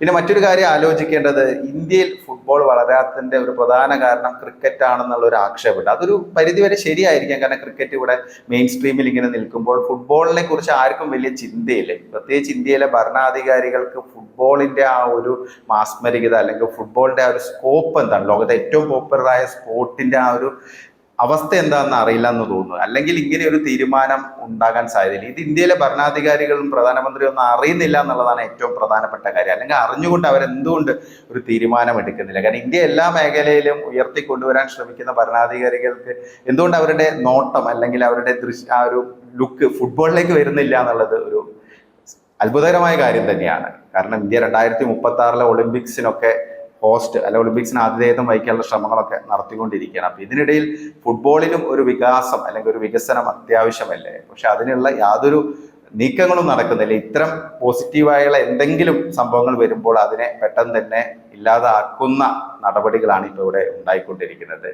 പിന്നെ മറ്റൊരു കാര്യം ആലോചിക്കേണ്ടത് ഇന്ത്യയിൽ ഫുട്ബോൾ വളരാത്തതിന്റെ ഒരു പ്രധാന കാരണം ക്രിക്കറ്റ് ആണെന്നുള്ള ഒരു ആക്ഷേപമുണ്ട്. അതൊരു പരിധിവരെ ശരിയായിരിക്കാം. കാരണം ക്രിക്കറ്റ് ഇവിടെ മെയിൻ സ്ട്രീമിൽ ഇങ്ങനെ നിൽക്കുമ്പോൾ ഫുട്ബോളിനെ കുറിച്ച് ആർക്കും വലിയ ചിന്തയില്ല. പ്രത്യേകിച്ച് ഇന്ത്യയിലെ ഭരണാധികാരികൾക്ക് ഫുട്ബോളിന്റെ ആ ഒരു മാസ്മരികത അല്ലെങ്കിൽ ഫുട്ബോളിന്റെ ആ ഒരു സ്കോപ്പ് എന്താണ്? ലോകത്തെ ഏറ്റവും പോപ്പുലറായ സ്പോർട്ടിന്റെ ആ ഒരു അവസ്ഥ എന്താണെന്ന് അറിയില്ല എന്ന് തോന്നുന്നു. അല്ലെങ്കിൽ ഇങ്ങനെ ഒരു തീരുമാനം ഉണ്ടാകാൻ സാധ്യതയില്ല. ഇത് ഇന്ത്യയിലെ ഭരണാധികാരികളും പ്രധാനമന്ത്രിയും ഒന്നും അറിയുന്നില്ല എന്നുള്ളതാണ് ഏറ്റവും പ്രധാനപ്പെട്ട കാര്യം. അല്ലെങ്കിൽ അറിഞ്ഞുകൊണ്ട് അവരെന്തുകൊണ്ട് ഒരു തീരുമാനം എടുക്കുന്നില്ല. കാരണം ഇന്ത്യ എല്ലാ മേഖലയിലും ഉയർത്തിക്കൊണ്ടുവരാൻ ശ്രമിക്കുന്ന ഭരണാധികാരികൾക്ക് എന്തുകൊണ്ട് അവരുടെ നോട്ടം അല്ലെങ്കിൽ അവരുടെ ദൃശ്യ ആ ഒരു ലുക്ക് ഫുട്ബോളിലേക്ക് വരുന്നില്ല എന്നുള്ളത് ഒരു അത്ഭുതകരമായ കാര്യം തന്നെയാണ്. കാരണം ഇന്ത്യ രണ്ടായിരത്തി മുപ്പത്തി ആറിലെ ഒളിമ്പിക്സിനൊക്കെ ഹോസ്റ്റ് അല്ല ഒളിമ്പിക്സിന് ആതിഥേയത്വം വഹിക്കാനുള്ള ശ്രമങ്ങളൊക്കെ നടത്തിക്കൊണ്ടിരിക്കുകയാണ്. അപ്പൊ ഇതിനിടയിൽ ഫുട്ബോളിനും ഒരു വികാസം അല്ലെങ്കിൽ ഒരു വികസനം അത്യാവശ്യമല്ലേ? പക്ഷെ അതിനുള്ള യാതൊരു നീക്കങ്ങളും നടക്കുന്നില്ല. ഇത്തരം പോസിറ്റീവായുള്ള എന്തെങ്കിലും സംഭവങ്ങൾ വരുമ്പോൾ അതിനെ പെട്ടെന്ന് തന്നെ ഇല്ലാതാക്കുന്ന നടപടികളാണ് ഇപ്പോൾ ഇവിടെ ഉണ്ടായിക്കൊണ്ടിരിക്കുന്നത്.